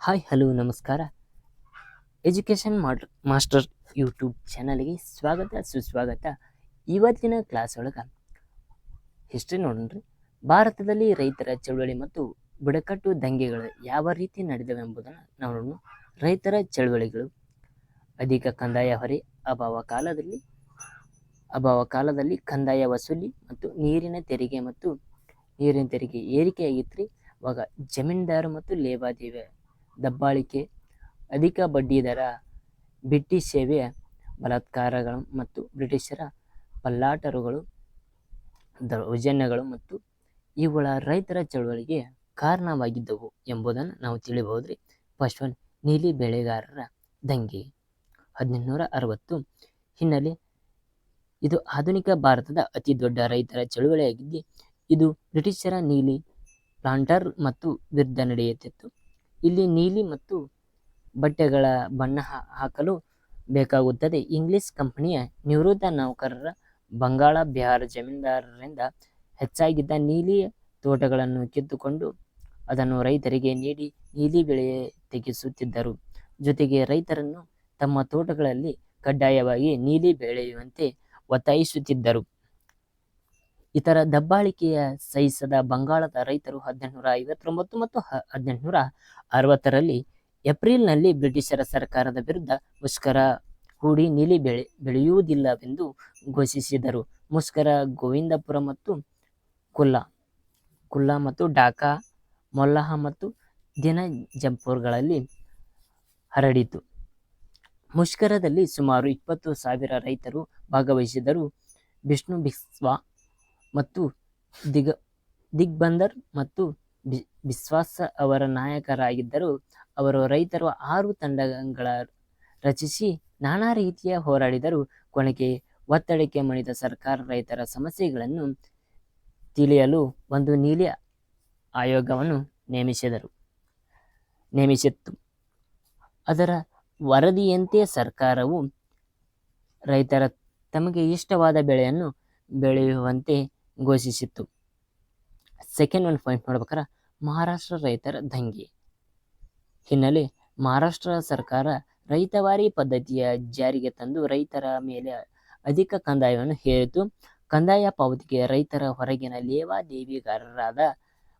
Hi, hello, ನಮಸ್ಕಾರ. Education master YouTube ಚಾನಲ್ಗೆ ಸ್ವಾಗತ, ಸುಸ್ವಾಗತ. ಇವತ್ತಿನ ಕ್ಲಾಸ್ ಒಳಗೆ ಹಿಸ್ಟ್ರಿ ನೋಡೋಣ್ರಿ ಭಾರತದಲ್ಲಿ ರೈತರ ಚಳುವಳಿ ಮತ್ತು ಬುಡಕಟ್ಟು ದಂಗೆಗಳು ಯಾವ ರೀತಿ ನಡೆದವೆ ಎಂಬುದನ್ನು ನಾವು ನೋಡೋಣ ರೈತರ ಚಳುವಳಿಗಳು ಅಧಿಕ ಕಂದಾಯ ಹೊರೆ, ಅಭಾವ ಕಾಲದಲ್ಲಿ ಅಭಾವ ಕಾಲದಲ್ಲಿ ಕಂದಾಯ ವಸೂಲಿ ಮತ್ತು ನೀರಿನ ತೆರಿಗೆ ಮತ್ತು ನೀರಿನ ತೆರಿಗೆ ಏರಿಕೆಯಾಗಿತ್ತು ರೀ ಅವಾಗ ಜಮೀನ್ದಾರು ಮತ್ತು ಲೇವಾದೇವಿ ದಬ್ಬಾಳಿಕೆ, ಅಧಿಕ ಬಡ್ಡಿ ದರ, ಬ್ರಿಟಿಷ್ ಸೇವೆ ಬಲಾತ್ಕಾರಗಳು ಮತ್ತು ಬ್ರಿಟಿಷರ ಪಲ್ಲಾಟರುಗಳು ದೌರ್ಜನ್ಯಗಳು ಮತ್ತು ಇವುಗಳ ರೈತರ ಚಳುವಳಿಗೆ ಕಾರಣವಾಗಿದ್ದವು ಎಂಬುದನ್ನು ನಾವು ತಿಳಿಬಹುದ್ರಿ. ಫಸ್ಟ್ ಒನ್ ನೀಲಿ ಬೆಳೆಗಾರರ ದಂಗೆ, ಹದಿನೆಂಟುನೂರ ಅರವತ್ತು ಹಿನ್ನೆಲೆ ಇದು ಆಧುನಿಕ ಭಾರತದ ಅತಿ ದೊಡ್ಡ ರೈತರ ಚಳುವಳಿಯಾಗಿದ್ದು, ಇದು ಬ್ರಿಟಿಷರ ನೀಲಿ ಪ್ಲಾಂಟರ್ ಮತ್ತು ವಿರುದ್ಧ ನಡೆಯುತ್ತಿತ್ತು. ಇಲ್ಲಿ ನೀಲಿ ಮತ್ತು ಬಟ್ಟೆಗಳ ಬಣ್ಣ ಹಾಕಲು ಬೇಕಾಗುತ್ತದೆ. ಇಂಗ್ಲಿಷ್ ಕಂಪನಿಯ ನಿವೃತ್ತ ನೌಕರರ ಬಂಗಾಳ ಬಿಹಾರ ಜಮೀನ್ದಾರರಿಂದ ಹೆಚ್ಚಾಗಿದ್ದ ನೀಲಿ ತೋಟಗಳನ್ನು ಕಿತ್ತುಕೊಂಡು ಅದನ್ನು ರೈತರಿಗೆ ನೀಡಿ ನೀಲಿ ಬೆಳೆ ತೆಗೆಸುತ್ತಿದ್ದರು. ಜೊತೆಗೆ ರೈತರನ್ನು ತಮ್ಮ ತೋಟಗಳಲ್ಲಿ ಕಡ್ಡಾಯವಾಗಿ ನೀಲಿ ಬೆಳೆಯುವಂತೆ ಒತ್ತಾಯಿಸುತ್ತಿದ್ದರು. ಇತರ ದಬ್ಬಾಳಿಕೆಯ ಸಹಿಸದ ಬಂಗಾಳದ ರೈತರು ಹದಿನೆಂಟುನೂರ ಐವತ್ತೊಂಬತ್ತು ಮತ್ತು ಹದಿನೆಂಟುನೂರ ಅರವತ್ತರಲ್ಲಿ ಏಪ್ರಿಲ್ನಲ್ಲಿ ಬ್ರಿಟಿಷರ ಸರ್ಕಾರದ ವಿರುದ್ಧ ಮುಷ್ಕರ ಹೂಡಿ ನೀಲಿ ಬೆಳೆ ಬೆಳೆಯುವುದಿಲ್ಲವೆಂದು ಘೋಷಿಸಿದರು. ಮುಷ್ಕರ ಗೋವಿಂದಪುರ ಮತ್ತು ಕುಲ್ಲ ಕುಲ್ಲ ಮತ್ತು ಡಾಕಾ, ಮೊಲ್ಲಹ ಮತ್ತು ದಿನ ಜಂಪುರ್ಗಳಲ್ಲಿ ಹರಡಿತು. ಮುಷ್ಕರದಲ್ಲಿ ಸುಮಾರು ಇಪ್ಪತ್ತು ಸಾವಿರ ರೈತರು ಭಾಗವಹಿಸಿದರು ವಿಷ್ಣು ಬಿಸ್ವಾ ಮತ್ತು ದಿಗ ದಿಗ್ಬಂದರ್ ಮತ್ತು ಬಿ, ಬಿಸ್ವಾಸ ಅವರ ನಾಯಕರಾಗಿದ್ದರು ಅವರು ರೈತರು ಆರು ತಂಡಗಳ ರಚಿಸಿ ನಾನಾ ರೀತಿಯ ಹೋರಾಡಿದರು ಕೊನೆಗೆ ಒತ್ತಡಕ್ಕೆ ಮಣಿದ ಸರ್ಕಾರ ರೈತರ ಸಮಸ್ಯೆಗಳನ್ನು ತಿಳಿಯಲು ಒಂದು ನೀಲಿ ಆಯೋಗವನ್ನು ನೇಮಿಸಿದರು. ನೇಮಿಸಿತ್ತು. ಅದರ ವರದಿಯಂತೆ ಸರ್ಕಾರವು ರೈತರ ತಮಗೆ ಇಷ್ಟವಾದ ಬೆಳೆಯನ್ನು ಬೆಳೆಯುವಂತೆ ಘೋಷಿಸಿತ್ತು. ಸೆಕೆಂಡ್ ಒಂದು ಪಾಯಿಂಟ್ ನೋಡ್ಬೇಕಾರೆ, ಮಹಾರಾಷ್ಟ್ರ ರೈತರ ದಂಗೆ. ಹಿನ್ನೆಲೆ, ಮಹಾರಾಷ್ಟ್ರ ಸರ್ಕಾರ ರೈತವಾರಿ ಪದ್ಧತಿಯ ಜಾರಿಗೆ ತಂದು ರೈತರ ಮೇಲೆ ಅಧಿಕ ಕಂದಾಯವನ್ನು ಹೇರಿತು. ಕಂದಾಯ ಪಾವತಿಗೆ ರೈತರ ಹೊರಗಿನ ಲೇವಾದೇವಿಗಾರರಾದ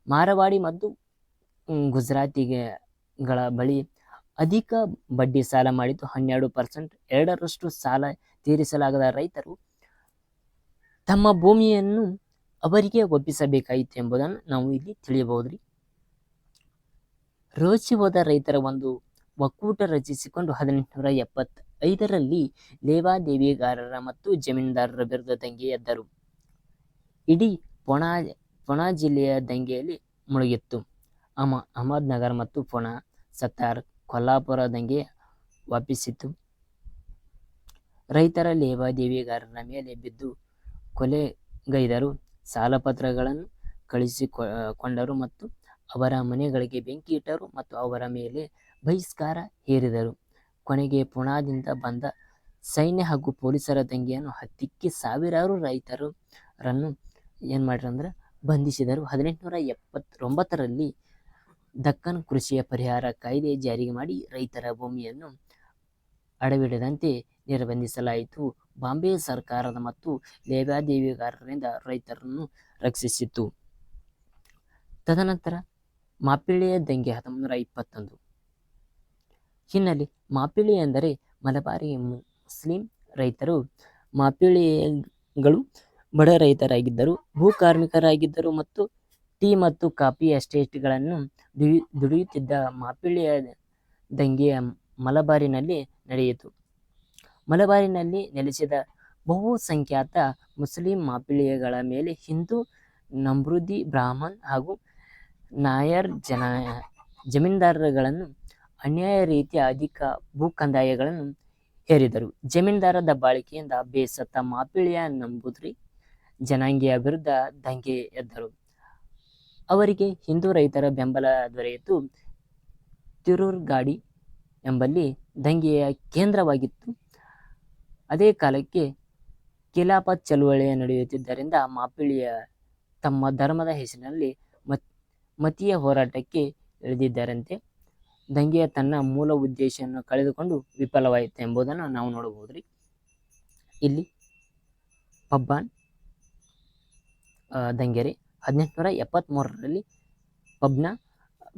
ಮಾರವಾಡಿ ಮತ್ತು ಗುಜರಾತಿಗಳ ಬಳಿ ಅಧಿಕ ಬಡ್ಡಿ ಸಾಲ ಮಾಡಿದ್ದು ಹನ್ನೆರಡು ಪರ್ಸೆಂಟ್ ಎರಡರಷ್ಟು ಸಾಲ ತೀರಿಸಲಾಗದ ರೈತರು ತಮ್ಮ ಭೂಮಿಯನ್ನು ಅವರಿಗೆ ಒಪ್ಪಿಸಬೇಕಾಯಿತು ಎಂಬುದನ್ನು ನಾವು ಇಲ್ಲಿ ತಿಳಿಯಬಹುದ್ರಿ. ರೋಚಿ ಹೋದ ರೈತರ ಒಂದು ಒಕ್ಕೂಟ ರಚಿಸಿಕೊಂಡು ಹದಿನೆಂಟುನೂರ ಎಪ್ಪತ್ತೈದರಲ್ಲಿ ಲೇವಾದೇವಿಗಾರರ ಮತ್ತು ಜಮೀನ್ದಾರರ ವಿರುದ್ಧ ದಂಗೆ ಎದ್ದರು. ಇಡೀ ಪೊಣಾ ಪೊಣಾ ಜಿಲ್ಲೆಯ ದಂಗೆಯಲ್ಲಿ ಮುಳುಗಿತ್ತು. ಅಮ, ಅಹಮದ್ನಗರ್ ಮತ್ತು ಪೊಣ ಸತ್ತಾರ್ ಕೊಲ್ಲಾಪುರ ದಂಗೆ ವಾಪಿಸಿತು ರೈತರ ಲೇವಾದೇವಿಗಾರರ ಮೇಲೆ ಬಿದ್ದು ಕೊಲೆಗೈದರು. ಸಾಲಪತ್ರಗಳನ್ನು ಕಳಿಸಿಕೊಂಡರು ಮತ್ತು ಅವರ ಮನೆಗಳಿಗೆ ಬೆಂಕಿ ಇಟ್ಟರು ಮತ್ತು ಅವರ ಮೇಲೆ ಬಹಿಷ್ಕಾರ ಹೇರಿದರು. ಕೊನೆಗೆ ಪುಣಾದಿಂದ ಬಂದ ಸೈನ್ಯ ಹಾಗೂ ಪೊಲೀಸರ ದಂಗೆಯನ್ನು ಹತ್ತಿಕ್ಕಿ ಸಾವಿರಾರು ರೈತರನ್ನು ಏನು ಮಾಡ್ರು ಅಂದ್ರೆ ಬಂಧಿಸಿದರು. ಹದಿನೆಂಟುನೂರ ಎಪ್ಪತ್ತೊಂಬತ್ತರಲ್ಲಿ ದಕ್ಕನ್ ಕೃಷಿಯ ಪರಿಹಾರ ಕಾಯ್ದೆ ಜಾರಿಗೆ ಮಾಡಿ ರೈತರ ಭೂಮಿಯನ್ನು ಅಡವಿಡದಂತೆ ನಿರ್ಬಂಧಿಸಲಾಯಿತು. ಬಾಂಬೆ ಸರ್ಕಾರದ ಮತ್ತು ಲೇವಾದೇವಿಗಾರರಿಂದ ರೈತರನ್ನು ರಕ್ಷಿಸಿತು ತದನಂತರ ಮಾಪಿಳ್ಳೆಯ ದಂಗೆ ಹತ್ತೊಂಬತ್ತು ನೂರ ಇಪ್ಪತ್ತೊಂದು. ಹಿನ್ನೆಲೆ ಮಾಪಿಳ್ಳಿ ಎಂದರೆ ಮಲಬಾರಿ ಮುಸ್ಲಿಂ ರೈತರು. ಮಾಪಿಳಿಗಳು ಬಡ ರೈತರಾಗಿದ್ದರು, ಭೂ ಕಾರ್ಮಿಕರಾಗಿದ್ದರು ಮತ್ತು ಟೀ ಮತ್ತು ಕಾಫಿ ಎಸ್ಟೇಟ್ಗಳನ್ನು ದುಡಿ, ದುಡಿಯುತ್ತಿದ್ದ ಮಾಪಿಳ್ಳಿಯ ದಂಗೆಯ ಮಲಬಾರಿನಲ್ಲಿ ನಡೆಯಿತು. ಮಲಬಾರಿನಲ್ಲಿ ನೆಲೆಸಿದ ಬಹುಸಂಖ್ಯಾತ ಮುಸ್ಲಿಂ ಮಾಪಿಳಿಯಗಳ ಮೇಲೆ ಹಿಂದೂ ನಮ್ರೂದಿ ಬ್ರಾಹ್ಮಣ್ ಹಾಗೂ ನಾಯರ್ ಜನ ಜಮೀನ್ದಾರರುಗಳನ್ನು ಅನ್ಯಾಯ ರೀತಿಯ ಅಧಿಕ ಭೂ ಕಂದಾಯಗಳನ್ನು ಹೇರಿದರು. ಜಮೀನ್ದಾರ ದಬ್ಬಾಳಿಕೆಯಿಂದ ಬೇಸತ್ತ ಮಾಪಿಳಿಯ ನಂಬುದ್ರಿ ಜನಾಂಗೀಯ ವಿರುದ್ಧ ದಂಗೆ ಎದ್ದರು. ಅವರಿಗೆ ಹಿಂದೂ ರೈತರ ಬೆಂಬಲ ದೊರೆಯಿತು. ತಿರೂರ್ಗಾಡಿ ಎಂಬಲ್ಲಿ ದಂಗೆಯ ಕೇಂದ್ರವಾಗಿತ್ತು. ಅದೇ ಕಾಲಕ್ಕೆ ಕಿಲಾಪತ್ ಚಳುವಳಿ ನಡೆಯುತ್ತಿದ್ದರಿಂದ ಮಾಪಿಳಿಯ ತಮ್ಮ ಧರ್ಮದ ಹೆಸರಿನಲ್ಲಿ ಮತ್ ಮತೀಯ ಹೋರಾಟಕ್ಕೆ ಇಳಿದಿದ್ದರಂತೆ. ದಂಗೆಯ ತನ್ನ ಮೂಲ ಉದ್ದೇಶವನ್ನು ಕಳೆದುಕೊಂಡು ವಿಫಲವಾಯಿತು ಎಂಬುದನ್ನು ನಾವು ನೋಡಬಹುದು ರೀ ಇಲ್ಲಿ ಪಬ್ಬಾನ್ ಆ, ದಂಗೆ ರೀ ಹದಿನೆಂಟುನೂರ ಎಪ್ಪತ್ತ್ಮೂರರಲ್ಲಿ ಪಬ್ನ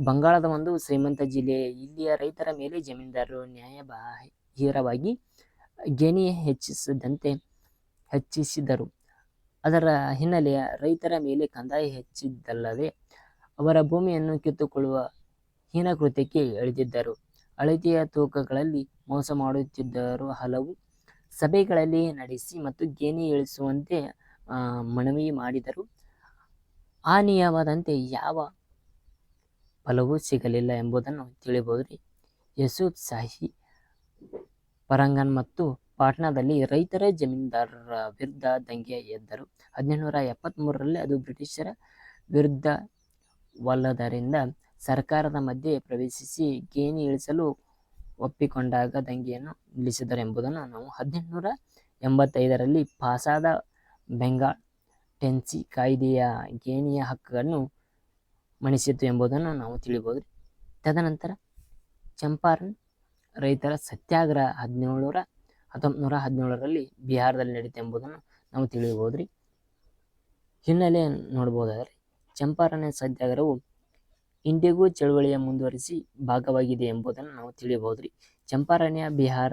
ಬಂಗಾಳದ ಒಂದು ಶ್ರೀಮಂತ ಜಿಲ್ಲೆ ಇಲ್ಲಿಯ ರೈತರ ಮೇಲೆ ಜಮೀನ್ದಾರರು ನ್ಯಾಯಬಾಹಿರವಾಗಿ ಗೇಣಿ ಹೆಚ್ಚಿಸದಂತೆ ಹೆಚ್ಚಿಸಿದರು. ಅದರ ಹಿನ್ನೆಲೆಯ ರೈತರ ಮೇಲೆ ಕಂದಾಯ ಹೆಚ್ಚಿದ್ದಲ್ಲದೆ ಅವರ ಭೂಮಿಯನ್ನು ಕಿತ್ತುಕೊಳ್ಳುವ ಹೀನ ಕೃತ್ಯಕ್ಕೆ ಇಳಿದಿದ್ದರು. ಅಳತೆಯ ತೂಕಗಳಲ್ಲಿ ಮೋಸ ಮಾಡುತ್ತಿದ್ದರು ಹಲವು ಸಭೆಗಳಲ್ಲಿ ನಡೆಸಿ ಮತ್ತು ಗೇಣಿ ಇಳಿಸುವಂತೆ ಮನವಿ ಮಾಡಿದರು. ಆ ನಿಯಮದಂತೆ ಯಾವ ಫಲವೂ ಸಿಗಲಿಲ್ಲ ಎಂಬುದನ್ನು ತಿಳಿಯಬಹುದ್ರಿ ಯಸೂಫ್ ಶಾಹಿ ಪರಂಗನ್ ಮತ್ತು ಪಾಟ್ನಾದಲ್ಲಿ ರೈತರೇ ಜಮೀನ್ದಾರರ ವಿರುದ್ಧ ದಂಗೆ ಎದ್ದರು. ಹದಿನೆಂಟುನೂರ ಎಪ್ಪತ್ತ್ಮೂರರಲ್ಲಿ ಅದು ಬ್ರಿಟಿಷರ ವಿರುದ್ಧವಲ್ಲದರಿಂದ ಸರ್ಕಾರದ ಮಧ್ಯೆ ಪ್ರವೇಶಿಸಿ ಗೇಣಿ ಇಳಿಸಲು ಒಪ್ಪಿಕೊಂಡಾಗ ದಂಗೆಯನ್ನು ನಿಲ್ಲಿಸಿದರು ಎಂಬುದನ್ನು ನಾವು ಹದಿನೆಂಟುನೂರ ಎಂಬತ್ತೈದರಲ್ಲಿ ಪಾಸಾದ ಬೆಂಗಾಲ್ ಟೆನ್ಸಿ ಕಾಯ್ದೆಯ ಗೇಣಿಯ ಹಕ್ಕನ್ನು ಮಣಿಸಿತು ಎಂಬುದನ್ನು ನಾವು ತಿಳಿಬೋದು ತದನಂತರ ಚಂಪಾರನ್ ರೈತರ ಸತ್ಯಾಗ್ರಹ ಹದಿನೇಳರ ಹತ್ತೊಂಬತ್ತು ನೂರ ಹದಿನೇಳರಲ್ಲಿ ಬಿಹಾರದಲ್ಲಿ ನಡೀತು ಎಂಬುದನ್ನು ನಾವು ತಿಳಿಯಬಹುದ್ರಿ. ಹಿನ್ನೆಲೆ ನೋಡ್ಬೋದಾದ್ರೆ ಚಂಪಾರಣ ಸತ್ಯಾಗ್ರಹವು ಇಂಡಿಗೂ ಚಳುವಳಿಯ ಮುಂದುವರಿಸಿ ಭಾಗವಾಗಿದೆ ಎಂಬುದನ್ನು ನಾವು ತಿಳಿಯಬಹುದ್ರಿ. ಚಂಪಾರಣ್ಯ, ಬಿಹಾರ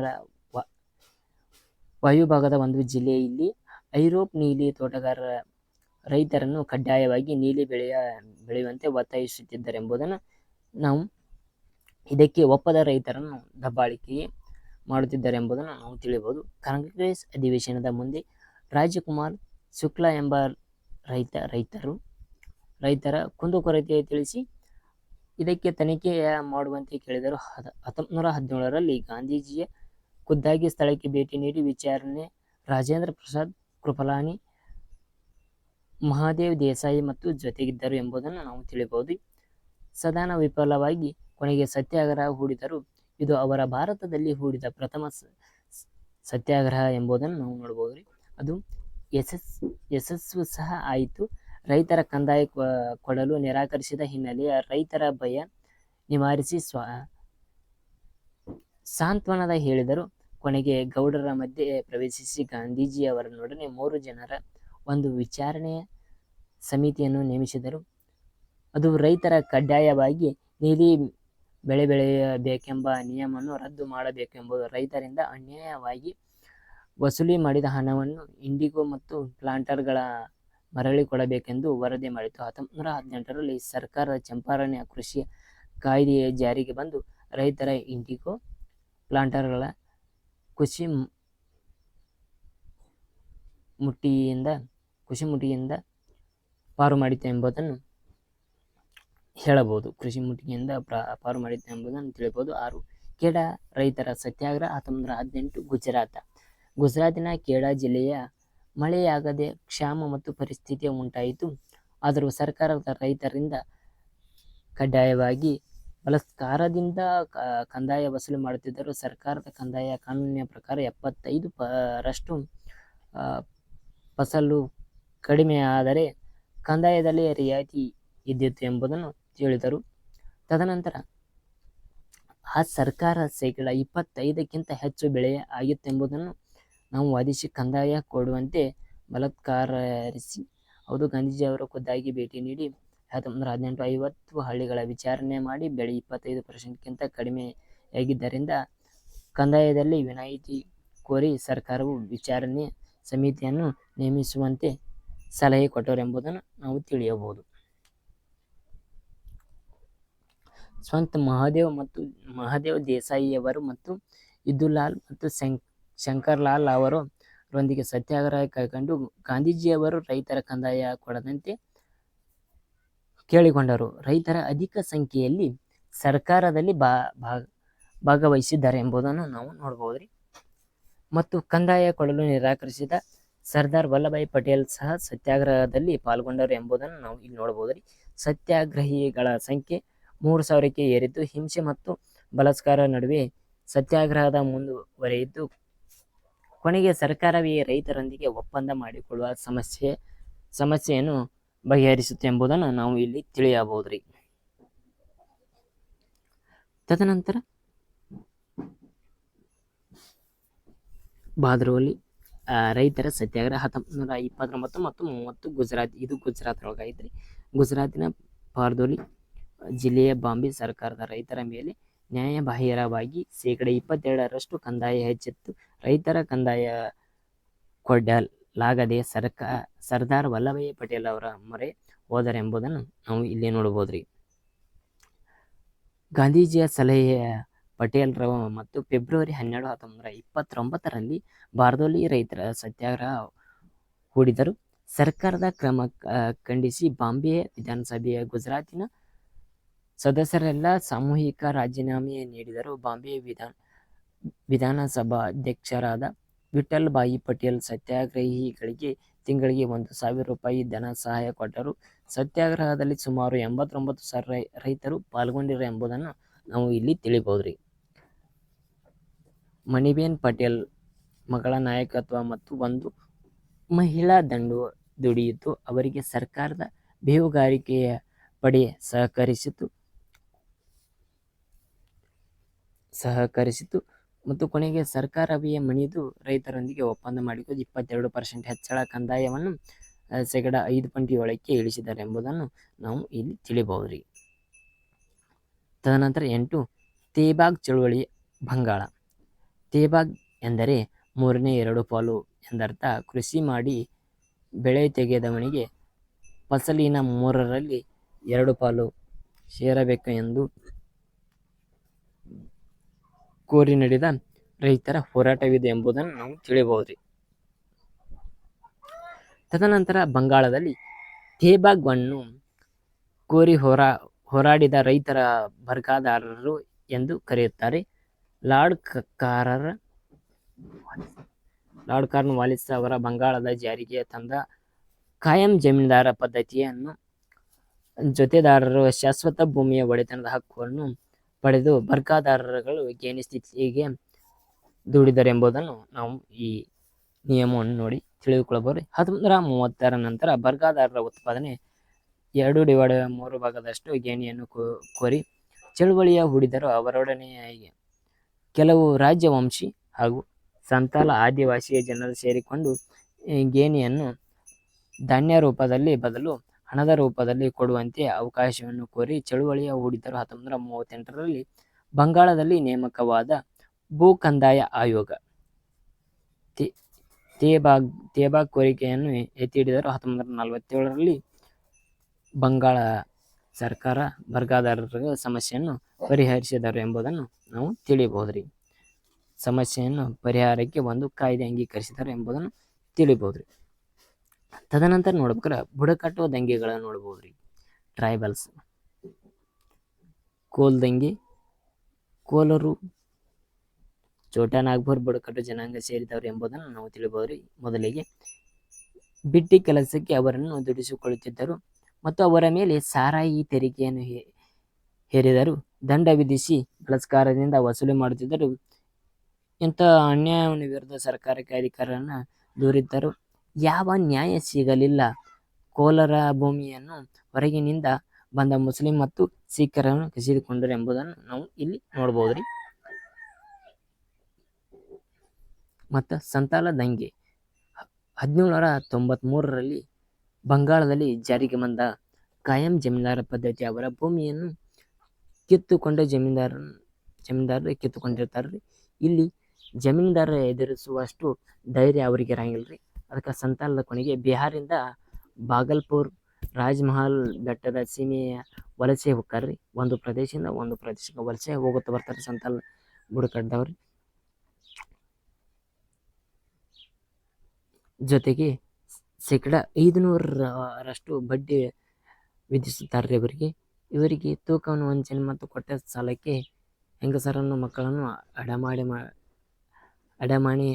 ವಾಯುಭಾಗದ ಒಂದು ಜಿಲ್ಲೆ ಇಲ್ಲಿ ಐರೋಪ್ ನೀಲಿ ತೋಟಗಾರರ ರೈತರನ್ನು ಕಡ್ಡಾಯವಾಗಿ ನೀಲಿ ಬೆಳೆಯ, ಬೆಳೆಯುವಂತೆ ಒತ್ತಾಯಿಸುತ್ತಿದ್ದರೆಂಬುದನ್ನು ನಾವು ಇದಕ್ಕೆ ಒಪ್ಪದ ರೈತರನ್ನು ದಬ್ಬಾಳಿಕೆ ಮಾಡುತ್ತಿದ್ದರೆಂಬುದನ್ನು ನಾವು ತಿಳಿಯಬಹುದು. ಕಾಂಗ್ರೆಸ್ ಅಧಿವೇಶನದ ಮುಂದೆ ರಾಜಕುಮಾರ್ ಶುಕ್ಲಾ ಎಂಬ ರೈತ, ರೈತರು, ರೈತರ ಕುಂದುಕೊರತೆ ತಿಳಿಸಿ ಇದಕ್ಕೆ ತನಿಖೆ ಮಾಡುವಂತೆ ಕೇಳಿದರು. ಹದ ನೂರ ಹದಿನೇಳರಲ್ಲಿ ಗಾಂಧೀಜಿಯ ಖುದ್ದಾಗಿ ಸ್ಥಳಕ್ಕೆ ಭೇಟಿ ನೀಡಿ ವಿಚಾರಣೆ, ರಾಜೇಂದ್ರ ಪ್ರಸಾದ್ ಕೃಪಲಾನಿ, ಮಹಾದೇವ್ ದೇಸಾಯಿ ಮತ್ತು ಜೊತೆಗಿದ್ದರು ಎಂಬುದನ್ನು ನಾವು ತಿಳಿಯಬಹುದು. ಸದಾನ ವಿಫಲವಾಗಿ ಕೊನೆಗೆ ಸತ್ಯಾಗ್ರಹ ಹೂಡಿದರು. ಇದು ಅವರ ಭಾರತದಲ್ಲಿ ಹೂಡಿದ ಪ್ರಥಮ ಸತ್ಯಾಗ್ರಹ ಎಂಬುದನ್ನು ನಾವು ನೋಡಬಹುದು ಅದು ಯಶಸ್, ಯಶಸ್ಸು ಸಹ ಆಯಿತು. ರೈತರ ಕಂದಾಯ ಕೊಡಲು ನಿರಾಕರಿಸಿದ ಹಿನ್ನೆಲೆಯ ರೈತರ ಭಯ ನಿವಾರಿಸಿ ಸ್ವ, ಸಾಂತ್ವನದ ಹೇಳಿದರು. ಕೊನೆಗೆ ಗೌಡರ ಮಧ್ಯೆ ಪ್ರವೇಶಿಸಿ ಗಾಂಧೀಜಿಯವರನ್ನೊಡನೆ ಮೂರು ಜನರ ಒಂದು ವಿಚಾರಣೆಯ ಸಮಿತಿಯನ್ನು ನೇಮಿಸಿದರು. ಅದು ರೈತರ ಕಡ್ಡಾಯವಾಗಿ ನೀಲಿ ಬೆಳೆ ಬೆಳೆಯಬೇಕೆಂಬ ನಿಯಮವನ್ನು ರದ್ದು ಮಾಡಬೇಕೆಂಬುದು ರೈತರಿಂದ ಅನ್ಯಾಯವಾಗಿ ವಸೂಲಿ ಮಾಡಿದ ಹಣವನ್ನು ಇಂಡಿಗೋ ಮತ್ತು ಪ್ಲಾಂಟರ್ಗಳ ಮರಳಿ ಕೊಡಬೇಕೆಂದು ವರದಿ ಮಾಡಿತು ಹತ್ತೊಂಬತ್ತು ನೂರ ಹದಿನೆಂಟರಲ್ಲಿ ಸರ್ಕಾರ ಚಂಪಾರಣ್ಯ ಕೃಷಿ ಕಾಯ್ದೆಯ ಜಾರಿಗೆ ಬಂದು ರೈತರ ಇಂಡಿಗೋ ಪ್ಲಾಂಟರ್ಗಳ ಕೃಷಿ ಮುಟ್ಟಿಯಿಂದ ಕೃಷಿ ಮುಟ್ಟಿಯಿಂದ ಪಾರು ಮಾಡಿತು ಎಂಬುದನ್ನು ಹೇಳಬಹುದು. ಕೃಷಿ ಮುಟ್ಟಿಗೆಯಿಂದ ಪ್ರ ಮಾಡಿದ್ದೆ ಎಂಬುದನ್ನು ತಿಳಿಯಬಹುದು. ಆರು, ಕೇಡ ರೈತರ ಸತ್ಯಾಗ್ರಹ ಹತ್ತೊಂಬತ್ತು ಹದಿನೆಂಟು, ಗುಜರಾತ. ಗುಜರಾತಿನ ಕೇಡಾ ಜಿಲ್ಲೆಯ ಮಳೆಯಾಗದೆ ಕ್ಷಾಮ ಮತ್ತು ಪರಿಸ್ಥಿತಿ ಉಂಟಾಯಿತು. ಆದರೂ ಸರ್ಕಾರದ ರೈತರಿಂದ ಕಡ್ಡಾಯವಾಗಿ ಬಲಸ್ಕಾರದಿಂದ ಕಂದಾಯ ವಸೂಲಿ ಮಾಡುತ್ತಿದ್ದರು ಸರ್ಕಾರದ ಕಂದಾಯ ಕಾನೂನಿನ ಪ್ರಕಾರ ಎಪ್ಪತ್ತೈದು ಪ ರಷ್ಟು ಫಸಲು ಕಡಿಮೆ ಆದರೆ ಕಂದಾಯದಲ್ಲಿ ರಿಯಾಯಿತಿ ಇದ್ದಿತ್ತು ಎಂಬುದನ್ನು ತಿಳಿದರು ತದನಂತರ, ಆ ಸರ್ಕಾರ ಶೇಕಡ ಇಪ್ಪತ್ತೈದಕ್ಕಿಂತ ಹೆಚ್ಚು ಬೆಳೆ ಆಗಿತ್ತೆಂಬುದನ್ನು ನಾವು ವಾದಿಸಿ ಕಂದಾಯ ಕೊಡುವಂತೆ ಬಲತ್ಕಾರಿಸಿ ಅವರು ಗಾಂಧೀಜಿಯವರು ಖುದ್ದಾಗಿ ಭೇಟಿ ನೀಡಿ ಹತ್ತೊಂಬತ್ತು ಹದಿನೆಂಟು ಐವತ್ತು ಹಳ್ಳಿಗಳ ವಿಚಾರಣೆ ಮಾಡಿ ಬೆಳೆ ಇಪ್ಪತ್ತೈದು ಪರ್ಸೆಂಟ್ಗಿಂತ ಕಡಿಮೆಯಾಗಿದ್ದರಿಂದ ಕಂದಾಯದಲ್ಲಿ ವಿನಾಯಿತಿ ಕೋರಿ ಸರ್ಕಾರವು ವಿಚಾರಣೆ ಸಮಿತಿಯನ್ನು ನೇಮಿಸುವಂತೆ ಸಲಹೆ ಕೊಟ್ಟರೆಂಬುದನ್ನು ನಾವು ತಿಳಿಯಬಹುದು. ಸ್ವಂತ ಮಹಾದೇವ್ ಮತ್ತು ಮಹಾದೇವ್ ದೇಸಾಯಿಯವರು ಮತ್ತು ಇದುಲಾಲ್ ಮತ್ತು ಶಂಕ್, ಶಂಕರ್ಲಾಲ್ ಅವರು ರೊಂದಿಗೆ ಸತ್ಯಾಗ್ರಹ ಕೈಗೊಂಡು ಗಾಂಧೀಜಿಯವರು ರೈತರ ಕಂದಾಯ ಕೊಡದಂತೆ ಕೇಳಿಕೊಂಡರು. ರೈತರ ಅಧಿಕ ಸಂಖ್ಯೆಯಲ್ಲಿ ಸರ್ಕಾರದಲ್ಲಿ ಭಾಗವಹಿಸಿದ್ದಾರೆ ಎಂಬುದನ್ನು ನಾವು ನೋಡಬಹುದ್ರಿ. ಮತ್ತು ಕಂದಾಯ ಕೊಡಲು ನಿರಾಕರಿಸಿದ ಸರ್ದಾರ್ ವಲ್ಲಭಾಯಿ ಪಟೇಲ್ ಸಹ ಸತ್ಯಾಗ್ರಹದಲ್ಲಿ ಪಾಲ್ಗೊಂಡರು ಎಂಬುದನ್ನು ನಾವು ಇಲ್ಲಿ ನೋಡಬಹುದ್ರಿ. ಸತ್ಯಾಗ್ರಹಿಗಳ ಸಂಖ್ಯೆ ಮೂರು ಸಾವಿರಕ್ಕೆ ಏರಿದ್ದು ಹಿಂಸೆ ಮತ್ತು ಬಲಾತ್ಕಾರ ನಡುವೆ ಸತ್ಯಾಗ್ರಹದ ಮುಂದುವರೆಯಿದ್ದು, ಕೊನೆಗೆ ಸರ್ಕಾರವೇ ರೈತರೊಂದಿಗೆ ಒಪ್ಪಂದ ಮಾಡಿಕೊಳ್ಳುವ ಸಮಸ್ಯೆ, ಸಮಸ್ಯೆಯನ್ನು ಬಗೆಹರಿಸುತ್ತೆ ಎಂಬುದನ್ನು ನಾವು ಇಲ್ಲಿ ತಿಳಿಯಬಹುದ್ರಿ. ತದನಂತರ ಬಾದ್ರೋಲಿ ರೈತರ ಸತ್ಯಾಗ್ರಹ ಹತ್ತೊಂಬತ್ತು ನೂರ ಇಪ್ಪತ್ತೊಂಬತ್ತು ಮತ್ತು ಮೂವತ್ತು ಗುಜರಾತ್, ಇದು ಗುಜರಾತ್ ಒಳಗಾಯ್ತು ಗುಜರಾತಿನ ಬಾರ್ದೋಲಿ ಜಿಲ್ಲೆಯ ಬಾಂಬೆ ಸರ್ಕಾರದ ರೈತರ ಮೇಲೆ ನ್ಯಾಯಬಾಹಿರವಾಗಿ ಶೇಕಡ ಇಪ್ಪತ್ತೆರಡರಷ್ಟು ಕಂದಾಯ ಹೆಚ್ಚಿತ್ತು. ರೈತರ ಕಂದಾಯ ಕೊಡಲಾಗದೆ ಸರ್ಕಾ, ಸರ್ದಾರ್ ವಲ್ಲಭಾಯಿ ಪಟೇಲ್ ಅವರ ಮೊರೆ ಹೋದರೆಂಬುದನ್ನು ನಾವು ಇಲ್ಲಿ ನೋಡಬಹುದ್ರಿ. ಗಾಂಧೀಜಿಯ ಸಲಹೆಯ ಪಟೇಲ್ರವ ಮತ್ತು ಫೆಬ್ರವರಿ ಹನ್ನೆರಡು ಹತ್ತೊಂಬತ್ತರ ಇಪ್ಪತ್ತೊಂಬತ್ತರಲ್ಲಿ ಬಾರ್ದೋಲಿ ರೈತರ ಸತ್ಯಾಗ್ರಹ ಹೂಡಿದರು. ಸರ್ಕಾರದ ಕ್ರಮ ಖಂಡಿಸಿ ಬಾಂಬೆ ವಿಧಾನಸಭೆಯ ಗುಜರಾತಿನ ಸದಸ್ಯರೆಲ್ಲ ಸಾಮೂಹಿಕ ರಾಜೀನಾಮೆ ನೀಡಿದರು. ಬಾಂಬೆ ವಿಧಾನ, ವಿಧಾನಸಭಾ ಅಧ್ಯಕ್ಷರಾದ ವಿಠಲ್ ಬಾಯಿ ಪಟೇಲ್ ಸತ್ಯಾಗ್ರಹಿಗಳಿಗೆ ತಿಂಗಳಿಗೆ ಒಂದು ಸಾವಿರ ರೂಪಾಯಿ ಧನ ಸಹಾಯ ಕೊಟ್ಟರು. ಸತ್ಯಾಗ್ರಹದಲ್ಲಿ ಸುಮಾರು ಎಂಬತ್ತೊಂಬತ್ತು ಸಾವಿರ ರೈತರು ಪಾಲ್ಗೊಂಡಿರೋ ಎಂಬುದನ್ನು ನಾವು ಇಲ್ಲಿ ತಿಳಿಬೋದ್ರಿ. ಮಣಿಬೇನ್ ಪಟೇಲ್ ಮಗಳ ನಾಯಕತ್ವ ಮತ್ತು ಒಂದು ಮಹಿಳಾ ದಂಡು ದುಡಿಯಿತು. ಅವರಿಗೆ ಸರ್ಕಾರದ ಬೇಹುಗಾರಿಕೆಯ ಪಡೆ ಸಹಕರಿಸಿತು. ಸಹಕರಿಸಿತು ಮತ್ತು ಕೊನೆಗೆ ಸರ್ಕಾರ ಬಿಯೇ ಮಣಿದು ರೈತರೊಂದಿಗೆ ಒಪ್ಪಂದ ಮಾಡಿಕೊಂಡು ಇಪ್ಪತ್ತೆರಡು ಪರ್ಸೆಂಟ್ ಹೆಚ್ಚಳ ಕಂದಾಯವನ್ನು ಶೇಕಡ ಐದು ಏಳಕ್ಕೆ ಇಳಿಸಿದ್ದಾರೆ ಎಂಬುದನ್ನು ನಾವು ಇಲ್ಲಿ ತಿಳಿಬಹುದ್ರಿ. ತದನಂತರ ಎಂಟು, ತೇಬಾಗ್ ಚಳುವಳಿ ಬಂಗಾಳ. ತೇಬಾಗ್ ಎಂದರೆ ಮೂರನೇ ಎರಡು ಪಾಲು ಎಂದರ್ಥ, ಕೃಷಿ ಮಾಡಿ ಬೆಳೆ ತೆಗೆದವನಿಗೆ ಫಸಲಿನ ಮೂರರಲ್ಲಿ ಎರಡು ಪಾಲು ಸೇರಬೇಕು ಎಂದು ಕೋರಿ ನಡೆದ ರೈತರ ಹೋರಾಟವಿದೆ ಎಂಬುದನ್ನು ನಾವು ತಿಳಿಯಬಹುದು ತದನಂತರ ಬಂಗಾಳದಲ್ಲಿ ತೇಬಾಗ್ವನ್ನು ಕೋರಿ ಹೋರಾ, ಹೋರಾಡಿದ ರೈತರ ಬರ್ಗಾದಾರರು ಎಂದು ಕರೆಯುತ್ತಾರೆ. ಲಾರ್ಡ್ ಕಾರರ, ಲಾರ್ಡ್ ಕಾರ್ನ್ ವಾಲಿಸ್ ಅವರ ಬಂಗಾಳದ ಜಾರಿಗೆ ತಂದ ಕಾಯಂ ಜಮೀನ್ದಾರ ಪದ್ಧತಿಯನ್ನು ಜೊತೆದಾರರು ಶಾಶ್ವತ ಭೂಮಿಯ ಒಡೆತನದ ಹಕ್ಕನ್ನು ಪಡೆದು ಬರ್ಗಾದಾರರುಗಳು ಗೇಣಿ ಸ್ಥಿತಿಗೆ ದುಡಿದರೆಂಬುದನ್ನು ನಾವು ಈ ನಿಯಮವನ್ನು ನೋಡಿ ತಿಳಿದುಕೊಳ್ಳಬಹುದು. ಹತ್ತೊಂಬತ್ತು ನೂರ ಮೂವತ್ತರ ನಂತರ ಬರ್ಗಾದಾರರ ಉತ್ಪಾದನೆ ಎರಡು ಡಿವೈಡ್ ಮೂರು ಭಾಗದಷ್ಟು ಗೇಣಿಯನ್ನು ಕೋರಿ ಚಳುವಳಿಯ ಹೂಡಿದರು. ಅವರೊಡನೆಯಾಗಿ ಕೆಲವು ರಾಜ್ಯವಂಶಿ ಹಾಗೂ ಸಂತಾಲ ಆದಿವಾಸಿಯ ಜನರು ಸೇರಿಕೊಂಡು ಗೇಣಿಯನ್ನು ಧಾನ್ಯ ರೂಪದಲ್ಲಿ ಬದಲು ಹಣದ ರೂಪದಲ್ಲಿ ಕೊಡುವಂತೆ ಅವಕಾಶವನ್ನು ಕೋರಿ ಚಳುವಳಿಯ ಹೂಡಿದರು ಹತ್ತೊಂಬತ್ತು ನೂರ ಮೂವತ್ತೆಂಟರಲ್ಲಿ ಬಂಗಾಳದಲ್ಲಿ ನೇಮಕವಾದ ಭೂ ಕಂದಾಯ ಆಯೋಗ ತೇಬಾಗ್ ತೇಬಾಗ್ ಕೋರಿಕೆಯನ್ನು ಎತ್ತಿ ಹಿಡಿದರು ಹತ್ತೊಂಬತ್ತು ನೂರ ನಲವತ್ತೇಳರಲ್ಲಿ ಬಂಗಾಳ ಸರ್ಕಾರ ಬರ್ಗಾದಾರರ ಸಮಸ್ಯೆಯನ್ನು ಪರಿಹರಿಸಿದರು ಎಂಬುದನ್ನು ನಾವು ತಿಳಿಬಹುದ್ರಿ ಸಮಸ್ಯೆಯನ್ನು ಪರಿಹಾರಕ್ಕೆ ಒಂದು ಕಾಯ್ದೆ ಅಂಗೀಕರಿಸಿದರು ಎಂಬುದನ್ನು ತಿಳಿಬಹುದ್ರಿ ತದನಂತರ ನೋಡ್ಬೇಕಾರೆ ಬುಡಕಟ್ಟು ದಂಗೆಗಳನ್ನು ನೋಡ್ಬೋದ್ರಿ. ಟ್ರೈಬಲ್ಸ್ ಕೋಲ್ ದಂಗೆ, ಕೋಲರು, ಚೋಟಾ ನಾಗ್ಬೋರ್ ಬುಡಕಟ್ಟು, ಜನಾಂಗ ಸೇರಿದವರು ಎಂಬುದನ್ನು ನಾವು ತಿಳಿಬಹುದ್ರಿ ಮೊದಲಿಗೆ ಬಿಟ್ಟಿ ಕೆಲಸಕ್ಕೆ ಅವರನ್ನು ದುಡಿಸಿಕೊಳ್ಳುತ್ತಿದ್ದರು ಮತ್ತು ಅವರ ಮೇಲೆ ಸಾರಾಯಿ ತೆರಿಗೆಯನ್ನು ಹೇರಿದರು. ದಂಡ ವಿಧಿಸಿ ಬಲಾತ್ಕಾರದಿಂದ ವಸೂಲಿ ಮಾಡುತ್ತಿದ್ದರು. ಇಂಥ ಅನ್ಯಾಯವನ್ನು ವಿರುದ್ಧ ಸರ್ಕಾರಕ್ಕೆ ಅಧಿಕಾರವನ್ನು ದೂರಿದ್ದರು. ಯಾವ ನ್ಯಾಯ ಸಿಗಲಿಲ್ಲ. ಕೋಲರ ಭೂಮಿಯನ್ನು ಹೊರಗಿನಿಂದ ಬಂದ ಮುಸ್ಲಿಂ ಮತ್ತು ಸಿಖ್ಖರನ್ನು ಕಸಿದುಕೊಂಡರು ಎಂಬುದನ್ನು ನಾವು ಇಲ್ಲಿ ನೋಡ್ಬೋದ್ರಿ. ಮತ್ತು ಸಂತಾಲ ದಂಗೆ. ಹದಿನೇಳುನೂರ ತೊಂಬತ್ಮೂರರಲ್ಲಿ ಬಂಗಾಳದಲ್ಲಿ ಜಾರಿಗೆ ಬಂದ ಕಾಯಂ ಜಮೀನ್ದಾರ ಪದ್ಧತಿ, ಅವರ ಭೂಮಿಯನ್ನು ಕಿತ್ತುಕೊಂಡ ಜಮೀನ್ದಾರ ಜಮೀನ್ದಾರರು ಕಿತ್ತುಕೊಂಡಿರ್ತಾರೆ ಇಲ್ಲಿ ಜಮೀನ್ದಾರ ಎದುರಿಸುವಷ್ಟು ಧೈರ್ಯ ಅವರಿಗೆ ಇರಂಗಿಲ್ಲ ರೀ ಅದಕ್ಕೆ ಸಂತಾಲದ ಕೊನೆಗೆ ಬಿಹಾರಿಂದ ಬಾಗಲ್ಪುರ್ ರಾಜ್ಮಹಲ್ ಬೆಟ್ಟದ ಸೀಮೆಯ ವಲಸೆ ಹೋಗ್ತಾರೆ ರೀ ಒಂದು ಪ್ರದೇಶದಿಂದ ಒಂದು ಪ್ರದೇಶಕ್ಕೆ ವಲಸೆ ಹೋಗುತ್ತಾ ಬರ್ತಾರೆ ಸಂತಾಲ್ ಬುಡಕಟ್ಟದವ್ರಿ. ಜೊತೆಗೆ ಶೇಕಡ ಐದುನೂರರಷ್ಟು ಬಡ್ಡಿ ವಿಧಿಸುತ್ತಾರೆ ಇವರಿಗೆ. ಇವರಿಗೆ ತೂಕವನ್ನು ವಂಚನೆ ಮತ್ತು ಕೊಟ್ಟ ಸಾಲಕ್ಕೆ ಹೆಂಗಸರನ್ನು ಮಕ್ಕಳನ್ನು ಅಡಮಾಡಿ ಮಾ ಅಡಮಾಣಿ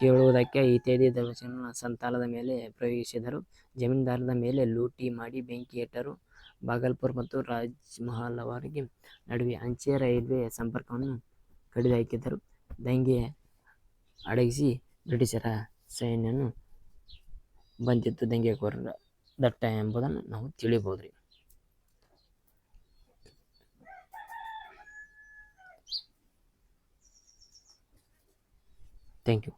ಕೇಳುವುದಕ್ಕೆ ಇತ್ಯಾದಿ ಧನುಸ್ಸನ್ನು ಸಂತಾಲದ ಮೇಲೆ ಪ್ರವೇಶಿಸಿದರು ಜಮೀನ್ದಾರರ ಮೇಲೆ ಲೂಟಿ ಮಾಡಿ ಬೆಂಕಿ ಇಟ್ಟರು ಭಾಗಲ್ಪುರ್ ಮತ್ತು ರಾಜ್ಮಹಲ್ಲಾವರಿಗೆ ನಡುವೆ ಅಂಚೆ ರೈಲ್ವೆ ಸಂಪರ್ಕವನ್ನು ಕಡಿದಾಕಿದ್ದರು ದಂಗೆ ಅಡಗಿಸಿ ಬ್ರಿಟಿಷರ ಸೈನ್ಯವನ್ನು ಬಂದಿತ್ತು ದಂಗೆ ಕೋರ ದಟ್ಟ ಎಂಬುದನ್ನು ನಾವು ತಿಳಿಯಬಹುದ್ರಿ. Thank you.